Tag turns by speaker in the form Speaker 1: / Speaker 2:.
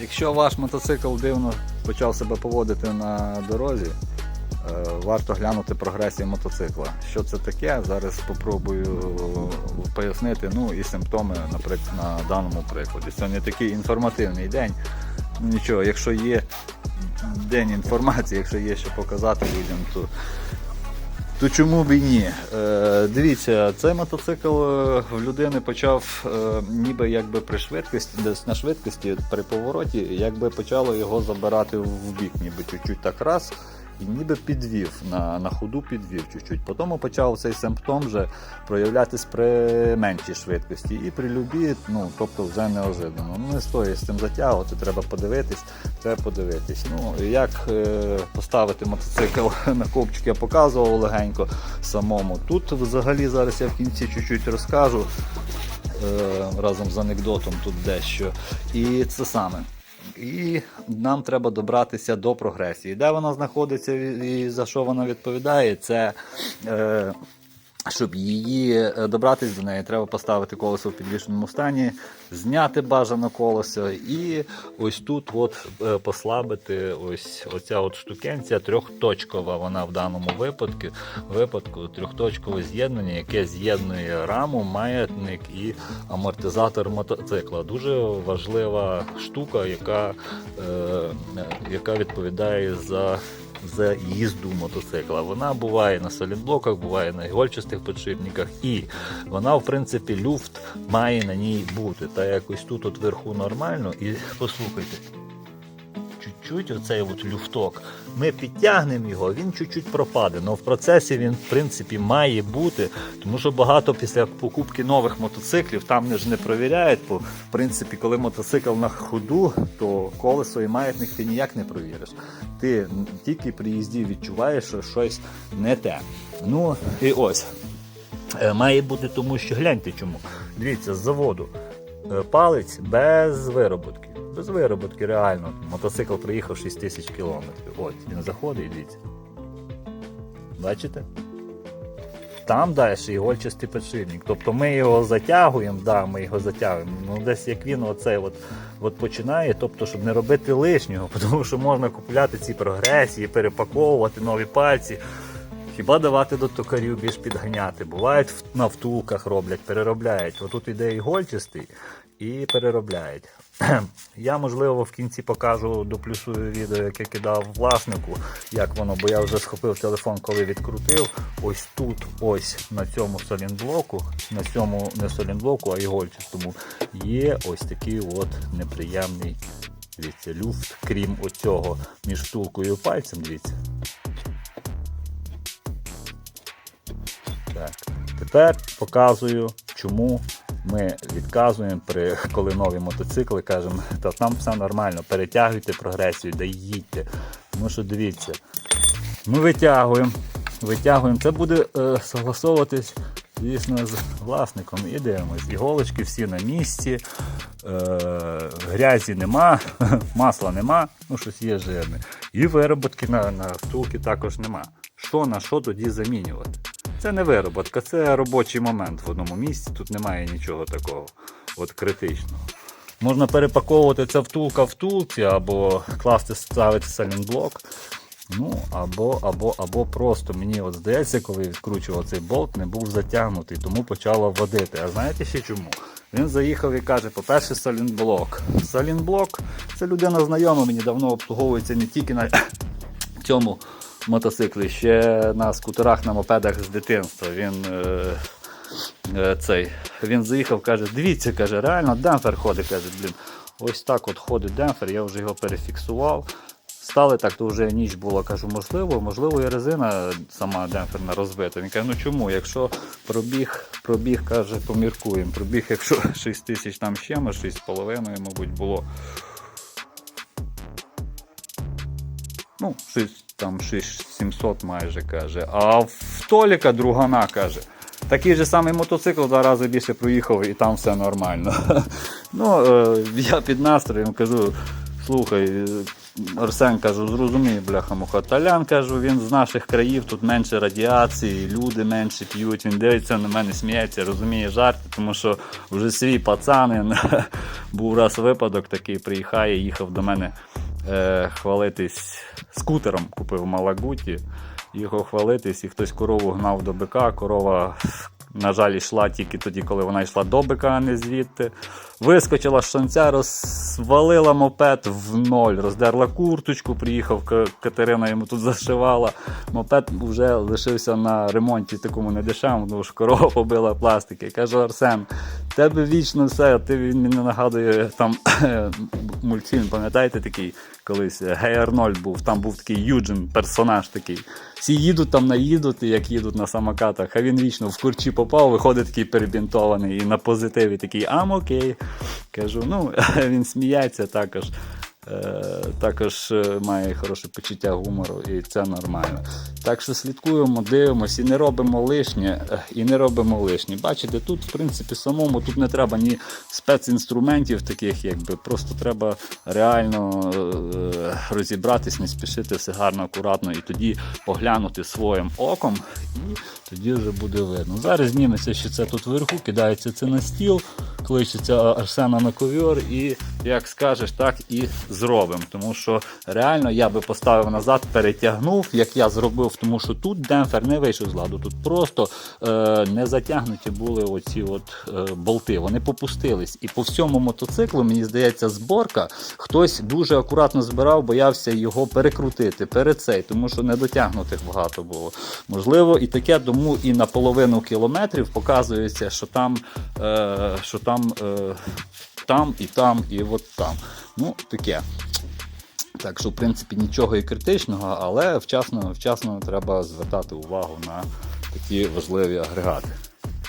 Speaker 1: Якщо ваш мотоцикл дивно почав себе поводити на дорозі, е, варто глянути прогресію мотоцикла. Що це таке? Зараз спробую пояснити. Ну і симптоми, наприклад, на даному прикладі. Сьогодні такий інформативний день. Ну, Нічого, якщо є день інформації, якщо є що показати людям, то то чому б і ні? Е, дивіться, цей мотоцикл е, в людини почав е, ніби якби при швидкості, десь на швидкості при повороті, якби почало його забирати в бік, ніби чуть-чуть так раз. І ніби підвів на, на ходу підвів чуть-чуть. Потім почав цей симптом вже проявлятись при меншій швидкості. І при любі, ну тобто вже неожиданно. Ну не стоїть з цим затягувати, треба подивитись, треба подивитись. Ну як е, поставити мотоцикл на копчик, я показував легенько самому. Тут взагалі зараз я в кінці чуть-чуть розкажу е, разом з анекдотом тут дещо. І це саме. І нам треба добратися до прогресії. Де вона знаходиться і за що вона відповідає, це е, щоб її е, добратися до неї, треба поставити колесо в підвішеному стані, зняти бажано колесо і ось тут от е, послабити ось оця от штукенція трьохточкова. Вона в даному випадку, випадку трьохточкове з'єднання, яке з'єднує раму, маятник і амортизатор мотоцикла. Дуже важлива штука, яка, е, яка відповідає за за їзду мотоцикла. Вона буває на солідблоках, буває на ігольчастих підшипниках, і вона, в принципі, люфт має на ній бути. Та якось тут от верху нормально. І послухайте, чуть-чуть оцей от люфток. Ми підтягнемо його, він чуть-чуть пропаде. але в процесі він, в принципі, має бути, тому що багато після покупки нових мотоциклів там не ж не провіряють. Бо, в принципі, коли мотоцикл на ходу, то колесо і маятник ти ніяк не провіриш. Ти тільки при їзді відчуваєш, що щось не те. Ну і ось. Е, Має бути тому, що гляньте чому. Дивіться, з заводу палець без вироботки. Без вироботки, реально. Мотоцикл приїхав 6 тисяч кілометрів. От, він заходить дивіться. Бачите? Там далі ігольчастий підшипник. Тобто ми його затягуємо, да, ми його затягуємо. Ну десь як він оцей от, от починає, тобто, щоб не робити лишнього, тому що можна купувати ці прогресії, перепаковувати нові пальці. Хіба давати до токарів більш підганяти? Бувають на втулках роблять, переробляють. Отут іде ігольчастий і переробляють. Я, можливо, в кінці покажу доплюсую відео, яке кидав власнику, як воно, бо я вже схопив телефон, коли відкрутив. Ось тут, ось на цьому солінблоку, на цьому не солінблоку, а ігольчастому, є ось такий от неприємний дивіться, люфт, крім оцього між втулкою і пальцем. Дивіться. Тепер показую, чому ми відказуємо, при, коли нові мотоцикли кажемо, та там все нормально, перетягуйте прогресію, да їдьте. Тому що дивіться, ми витягуємо, витягуємо. Це буде е, согласовуватись, звісно, з власником. І дивимось. Іголочки всі на місці, е, грязі нема, масла нема, ну щось є жирне. І вироботки на, на втулки також нема. Що на що тоді замінювати? Це не вироботка, це робочий момент в одному місці. Тут немає нічого такого от критичного. Можна перепаковувати це втулка втулці, або класти, ставити салінблок. Ну, або, або, або просто мені от здається, коли відкручував цей болт, не був затягнутий, тому почало водити. А знаєте ще чому? Він заїхав і каже, по-перше, салінблок. Салінблок це людина знайома, мені давно обслуговується не тільки на цьому мотоциклі, ще на скутерах, на мопедах з дитинства. Він е, е, цей, він заїхав, каже, дивіться, каже, реально демпфер ходить, каже, блін. Ось так от ходить демпфер, я вже його перефіксував. Стали так, то вже ніч була, кажу, можливо, можливо, і резина сама демпферна розбита. Він каже, ну чому? Якщо пробіг, пробіг, каже, поміркуємо. Пробіг, якщо 6 тисяч там ще, 6,5, мабуть, було. Ну, щось там 6700 майже каже. А в Толіка другана каже. Такий же самий мотоцикл два рази більше проїхав і там все нормально. Ну, е, я під настроєм кажу, слухай, Арсен кажу, зрозумій, бляха муха. Талян кажу, він з наших країв, тут менше радіації, люди менше п'ють. Він дивиться на мене, сміється, розуміє жарти, тому що вже свій пацанин. Був раз випадок такий, приїхає, їхав до мене е, хвалитись скутером, купив в Малагуті. Їхав хвалитись, і хтось корову гнав до бика. Корова, на жаль, йшла тільки тоді, коли вона йшла до бика, а не звідти. Вискочила з шанця, розвалила мопед в ноль, роздерла курточку, приїхав Катерина йому тут зашивала. Мопед вже лишився на ремонті такому недешевому, тому що корова побила пластики. Кажу, Арсен, тебе вічно все, ти він мені нагадує там мультфільм, пам'ятаєте такий колись Гей Арнольд був, там був такий Юджин, персонаж такий. Всі їдуть там, наїдуть, як їдуть на самокатах, а він вічно в курчі попав, виходить такий перебінтований і на позитиві такий ам окей. Кажу, ну він сміється також. Е, також е, має хороше почуття гумору, і це нормально. Так що слідкуємо, дивимося і не робимо лишнє, е, і не робимо лишнє. Бачите, тут, в принципі, самому тут не треба ні спецінструментів таких, якби просто треба реально розібратись, не спішити все гарно, акуратно, і тоді поглянути своїм оком, і тоді вже буде видно. Зараз зніметься, що це тут вверху, кидається це на стіл, кличеться Арсена на ковер, і як скажеш, так і зробимо. Тому що реально я би поставив назад, перетягнув, як я зробив, тому що тут демпфер не вийшов з ладу. Тут просто е, не затягнуті були оці от е, болти. Вони попустились. І по всьому мотоциклу, мені здається, зборка хтось дуже акуратно збирав, боявся його перекрутити перед цей, тому що недотягнутих багато було. Можливо, і таке, тому і на половину кілометрів показується, що там, е, що там, е, там і там, і от там. Ну, таке. Так що, в принципі, нічого і критичного, але вчасно, вчасно треба звертати увагу на такі важливі агрегати.